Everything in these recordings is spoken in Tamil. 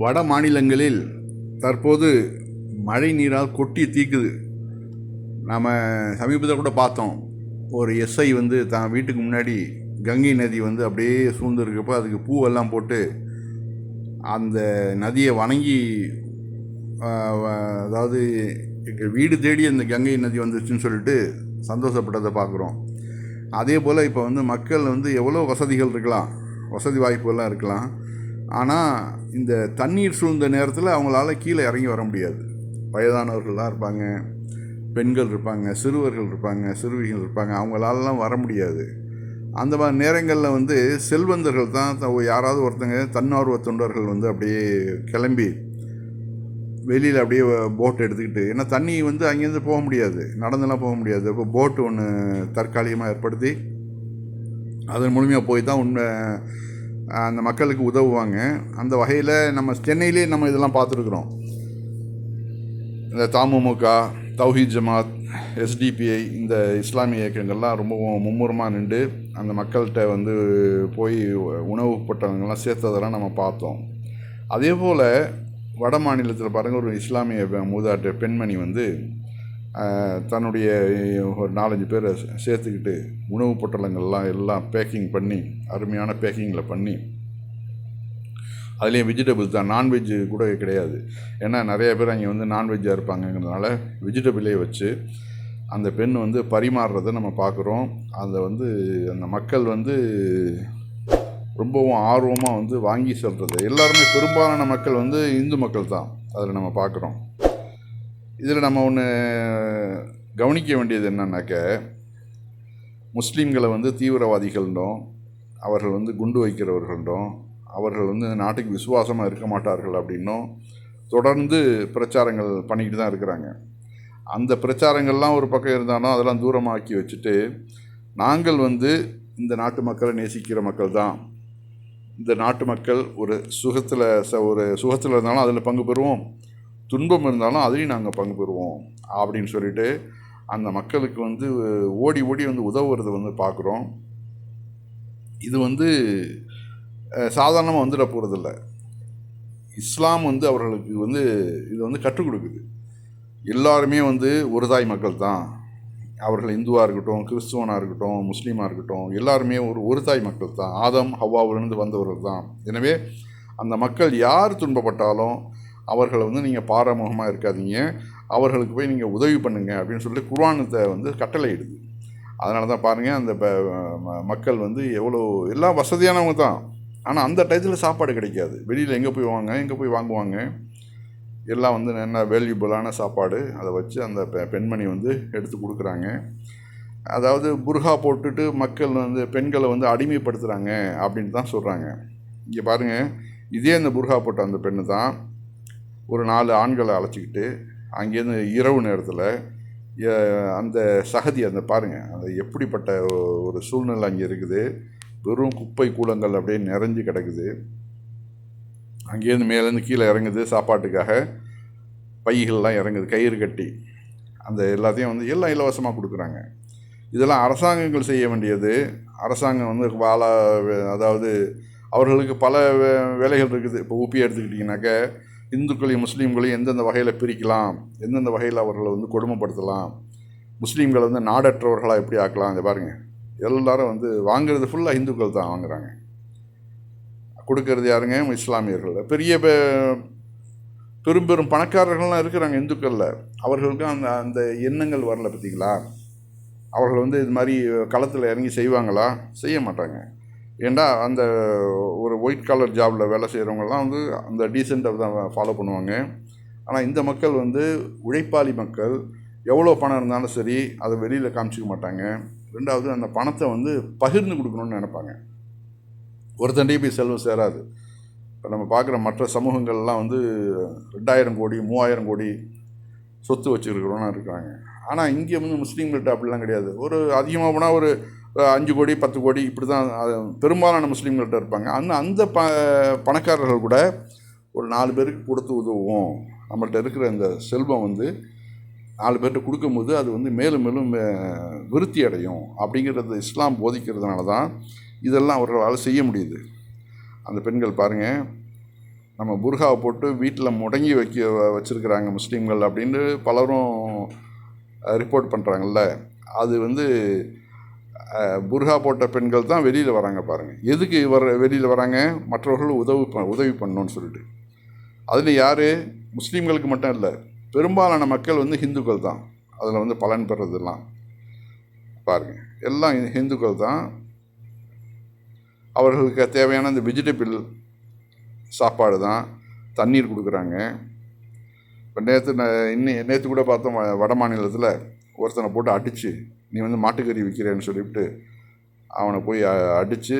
வட மாநிலங்களில் தற்போது மழை நீரால் கொட்டி தீக்குது. நாம் சமீபத்தில் கூட பார்த்தோம். ஒரு எஸ்ஐ வந்து தான் வீட்டுக்கு முன்னாடி கங்கை நதி வந்து அப்படியே சூழ்ந்துருக்கப்போ அதுக்கு பூவெல்லாம் போட்டு அந்த நதியை வணங்கி அதாவது எங்கள் வீடு தேடி அந்த கங்கை நதி வந்துச்சுன்னு சொல்லிட்டு சந்தோஷப்பட்டதை பார்க்குறோம். அதே போல் இப்போ வந்து மக்கள் வந்து எவ்வளோ வசதிகள் இருக்கலாம். வசதி வாய்ப்புகள்லாம் இருக்கலாம். ஆனால் இந்த தண்ணீர் சூழ்ந்த நேரத்தில் அவங்களால கீழே இறங்கி வர முடியாது. வயதானவர்கள்லாம் இருப்பாங்க பெண்கள் இருப்பாங்க சிறுவர்கள் இருப்பாங்க சிறுவிகள் இருப்பாங்க அவங்களாலலாம் வர முடியாது. அந்த மாதிரி நேரங்களில் வந்து செல்வந்தர்கள் தான் யாராவது ஒருத்தங்க தன்னார்வ தொண்டர்கள் வந்து அப்படியே கிளம்பி வெளியில் அப்படியே போட் எடுத்துக்கிட்டு ஏன்னா தண்ணி வந்து அங்கேருந்து போக முடியாது நடந்தெல்லாம் போக முடியாது. அப்போ போட்டு ஒன்று தற்காலிகமாக ஏற்படுத்தி அதன் மூலிமா போய் தான் உண்மை அந்த மக்களுக்கு உதவுவாங்க. அந்த வகையில் நம்ம சென்னையிலே நம்ம இதெல்லாம் பார்த்துருக்குறோம். இந்த தமுமுக தௌஹீத் ஜமாத் எஸ்டிபிஐ இந்த இஸ்லாமிய இயக்கங்கள்லாம் ரொம்ப மும்முரமாக நின்று அந்த மக்கள்கிட்ட வந்து போய் உணவு பட்டவங்கள்லாம் சேர்த்ததெல்லாம் நம்ம பார்த்தோம். அதே போல் வட மாநிலத்தில் பாருங்கள் ஒரு இஸ்லாமிய மூதாட்ட பெண்மணி வந்து தன்னுடைய ஒரு நாலஞ்சு பேரை சேர்த்துக்கிட்டு உணவு பொட்டலங்கள்லாம் எல்லாம் பேக்கிங் பண்ணி அருமையான பேக்கிங்கில் பண்ணி அதுலேயும் வெஜிடபிள்ஸ் தான். நான்வெஜ் கூட கிடையாது. ஏன்னா நிறைய பேர் அங்கே வந்து நான்வெஜ்ஜாக இருப்பாங்கங்கிறதுனால வெஜிடபிளே வச்சு அந்த பெண் வந்து பரிமாறுறதை நம்ம பார்க்குறோம். அதை வந்து அந்த மக்கள் வந்து ரொம்பவும் ஆர்வமாக வந்து வாங்கி செல்கிறது எல்லாருமே பெரும்பாலான மக்கள் வந்து இந்து மக்கள் தான். அதில் நம்ம பார்க்குறோம். இதில் நம்ம ஒன்று கவனிக்க வேண்டியது என்னன்னாக்க முஸ்லீம்களை வந்து தீவிரவாதிகள்ன்றோம் அவர்கள் வந்து குண்டு வைக்கிறவர்கள்ன்றோம் அவர்கள் வந்து நாட்டுக்கு விசுவாசமாக இருக்க மாட்டார்கள் அப்படின்னும் தொடர்ந்து பிரச்சாரங்கள் பண்ணிக்கிட்டு தான் இருக்கிறாங்க. அந்த பிரச்சாரங்கள்லாம் ஒரு பக்கம் இருந்தாலும் அதெல்லாம் தூரமாக்கி வச்சுட்டு நாங்கள் வந்து இந்த நாட்டு மக்களை நேசிக்கிற மக்கள் தான். இந்த நாட்டு மக்கள் ஒரு சுகத்தில் ச ஒரு சுகத்தில் இருந்தாலும் அதில் பங்கு பெறுவோம். துன்பம் இருந்தாலும் அதுலேயும் நாங்கள் பங்கு பெறுவோம் அப்படின்னு சொல்லிட்டு அந்த மக்களுக்கு வந்து ஓடி ஓடி வந்து உதவுறது வந்து பார்க்குறோம் இது வந்து சாதாரணமாக வந்துட போகிறதில்ல இஸ்லாம் வந்து அவர்களுக்கு வந்து இது வந்து கற்றுக் கொடுக்குது. எல்லாருமே வந்து ஒரு தாய் மக்கள் தான். அவர்கள் இந்துவாக இருக்கட்டும் கிறிஸ்துவனாக இருக்கட்டும் முஸ்லீமாக இருக்கட்டும் எல்லாருமே ஒரு ஒரு தாய் மக்கள் தான். ஆதம் ஹவ்வாவிலிருந்து வந்தவர்கள் தான். எனவே அந்த மக்கள் யார் துன்பப்பட்டாலும் அவர்களை வந்து நீங்கள் பாரமுகமாக இருக்காதீங்க. அவர்களுக்கு போய் நீங்கள் உதவி பண்ணுங்கள் அப்படின்னு சொல்லிட்டு குர்வானத்தை வந்து கட்டளையிடுது. அதனால தான் பாருங்கள் அந்த ப- ம- மக்கள் வந்து எவ்வளோ எல்லாம் வசதியானவங்க தான். ஆனால் அந்த டயத்தில் சாப்பாடு கிடைக்காது. வெளியில் எங்கே போய் வாங்க எங்கே போய் வாங்குவாங்க? எல்லாம் வந்து என்ன வேல்யூபிளான சாப்பாடு. அதை வச்சு அந்த பெ பெண்மணி வந்து எடுத்து கொடுக்குறாங்க. அதாவது புர்ஹா போட்டுட்டு மக்கள் வந்து பெண்களை வந்து அடிமைப்படுத்துகிறாங்க அப்படின்னு தான் சொல்கிறாங்க இங்கே பாருங்கள் இதே அந்த புர்ஹா போட்ட அந்த பெண்ணு தான். ஒரு நாலு ஆண்களை அழைச்சிக்கிட்டு அங்கேருந்து இரவு நேரத்தில் அந்த சகதி அந்த பாருங்கள் அது எப்படிப்பட்ட ஒரு சூழ்நிலை அங்கே இருக்குது. வெறும் குப்பை கூலங்கள் அப்படியே நிறைஞ்சு கிடக்குது. அங்கேருந்து மேலேருந்து கீழே இறங்குது சாப்பாட்டுக்காக. பைகள்லாம் இறங்குது கயிறு கட்டி. அந்த எல்லாத்தையும் வந்து எல்லாம் இலவசமாக கொடுக்குறாங்க. இதெல்லாம் அரசாங்கங்கள் செய்ய வேண்டியது. அரசாங்கம் வந்து வாழ அதாவது அவர்களுக்கு பல வே- வேலைகள் இருக்குது. இப்போ ஊபி எடுத்துக்கிட்டிங்கனாக்க இந்துக்களையும் முஸ்லீம்களையும் எந்தெந்த வகையில் பிரிக்கலாம் எந்தெந்த வகையில் அவர்களை வந்து கொடுமைப்படுத்தலாம் முஸ்லீம்களை வந்து நாடற்றவர்களாக எப்படி ஆக்கலாம் இதை பாருங்கள் எல்லாரும் வந்து வாங்குறது ஃபுல்லாக இந்துக்கள் தான் வாங்குறாங்க. கொடுக்கறது யாருங்க? இஸ்லாமியர்கள். பெரிய பெ- பெரும் பெரும் பணக்காரர்கள்லாம் இருக்கிறாங்க இந்துக்களில். அவர்களுக்கும் அந்த அந்த எண்ணங்கள் வரல பார்த்தீங்களா அவர்கள் வந்து இது மாதிரி களத்தில் இறங்கி செய்வாங்களா? செய்ய மாட்டாங்க. ஏண்டா அந்த ஒரு ஒயிட் காலர் ஜாபில் வேலை செய்கிறவங்கலாம் வந்து அந்த டீசெண்டாக தான் ஃபாலோ பண்ணுவாங்க. ஆனால் இந்த மக்கள் வந்து உழைப்பாளி மக்கள் எவ்வளோ பணம் இருந்தாலும் சரி அதை வெளியில் காமிச்சிக்க மாட்டாங்க. ரெண்டாவது அந்த பணத்தை வந்து பகிர்ந்து கொடுக்கணும்னு நினைப்பாங்க. ஒருத்தண்டையும் போய் செல்வம் சேராது. இப்போ நம்ம பார்க்குற மற்ற சமூகங்கள்லாம் வந்து ரெண்டாயிரம் கோடி மூவாயிரம் கோடி சொத்து வச்சுருக்கிறோன்னு இருக்காங்க. ஆனால் இங்கே வந்து முஸ்லீம்கள்ட்ட அப்படிலாம் கிடையாது. ஒரு அதிகமாக போனால் ஒரு அஞ்சு கோடி பத்து கோடி இப்படி தான் பெரும்பாலான முஸ்லீம்கள்ட்ட இருப்பாங்க. அந்த அந்த ப பணக்காரர்கள் கூட ஒரு நாலு பேருக்கு கொடுத்து உதவுவோம். நம்மள்ட்ட இருக்கிற இந்த செல்வம் வந்து நாலு பேர்கிட்ட கொடுக்கும்போது அது வந்து மேலும் மேலும் விருத்தி அடையும். அப்படிங்கிறது இஸ்லாம் போதிக்கிறதுனால தான் இதெல்லாம் அவர்களால் செய்ய முடியுது. அந்த பெண்கள் பாருங்கள் நம்ம புர்காவை போட்டு வீட்டில் முடங்கி வைக்க வச்சுருக்கிறாங்க முஸ்லீம்கள் அப்படின்னு பலரும் ரிப்போர்ட் பண்ணுறாங்கல்ல அது வந்து புர்கா போட்ட பெண்கள் தான் வெளியில் வராங்க பாருங்கள் எதுக்கு வர வெளியில் வராங்க? மற்றவர்கள் உதவி ப உதவி பண்ணணும்னு சொல்லிட்டு. அதில் யார்? முஸ்லீம்களுக்கு மட்டும் இல்லை. பெரும்பாலான மக்கள் வந்து ஹிந்துக்கள் தான். அதில் வந்து பலன் பெறதெல்லாம் பாருங்கள் எல்லாம் ஹிந்துக்கள் தான். அவர்களுக்கு தேவையான இந்த வெஜிடபிள் சாப்பாடு தான். தண்ணீர் கொடுக்குறாங்க. இப்போ நேற்று இன்னி நேற்று கூட பார்த்தோம் வ- வட மாநிலத்தில் ஒருத்தனை போட்டு அடித்து நீ வந்து மாட்டுக்கறி விற்கிறேன்னு சொல்லிவிட்டு அவனை போய் அடித்து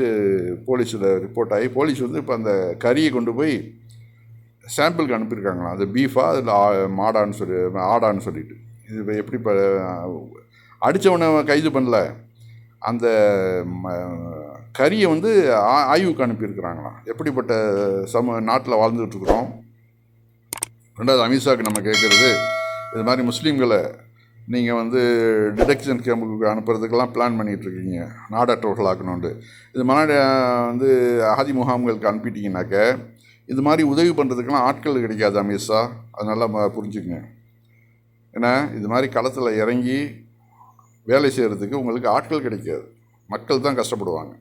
போலீஸில் ரிப்போர்ட் ஆகி போலீஸ் வந்து இப்போ அந்த கறியை கொண்டு போய் சாம்பிளுக்கு அனுப்பியிருக்காங்களாம். அது பீஃபா அதில் மாடான்னு சொல்லி ஆடான்னு சொல்லிட்டு. இது இப்போ எப்படி இப்போ அடித்தவனை கைது பண்ணல. அந்த ம- கறியை வந்து ஆ- ஆய்வுக்கு அனுப்பியிருக்கிறாங்களாம். எப்படிப்பட்ட சம நாட்டில் வாழ்ந்துட்டுருக்குறோம் ரெண்டாவது அமித்ஷாவுக்கு நம்ம கேட்குறது இது மாதிரி முஸ்லீம்களை நீங்கள் வந்து டிடெக்ஷன் கேம்புக்கு அனுப்புறதுக்கெல்லாம் பிளான் பண்ணிகிட்ருக்கீங்க நாடற்றவர்களாக்கணுண்டு இது மாதிரி வந்து அகதி முகாம்களுக்கு அனுப்பிட்டீங்கன்னாக்க இது மாதிரி உதவி பண்ணுறதுக்கெல்லாம் ஆட்கள் கிடைக்காது அமித்ஷா அது நல்லா ம- புரிஞ்சுக்குங்க. ஏன்னா இது மாதிரி களத்தில் இறங்கி வேலை செய்கிறதுக்கு உங்களுக்கு ஆட்கள் கிடைக்காது. மக்கள் தான் கஷ்டப்படுவாங்க.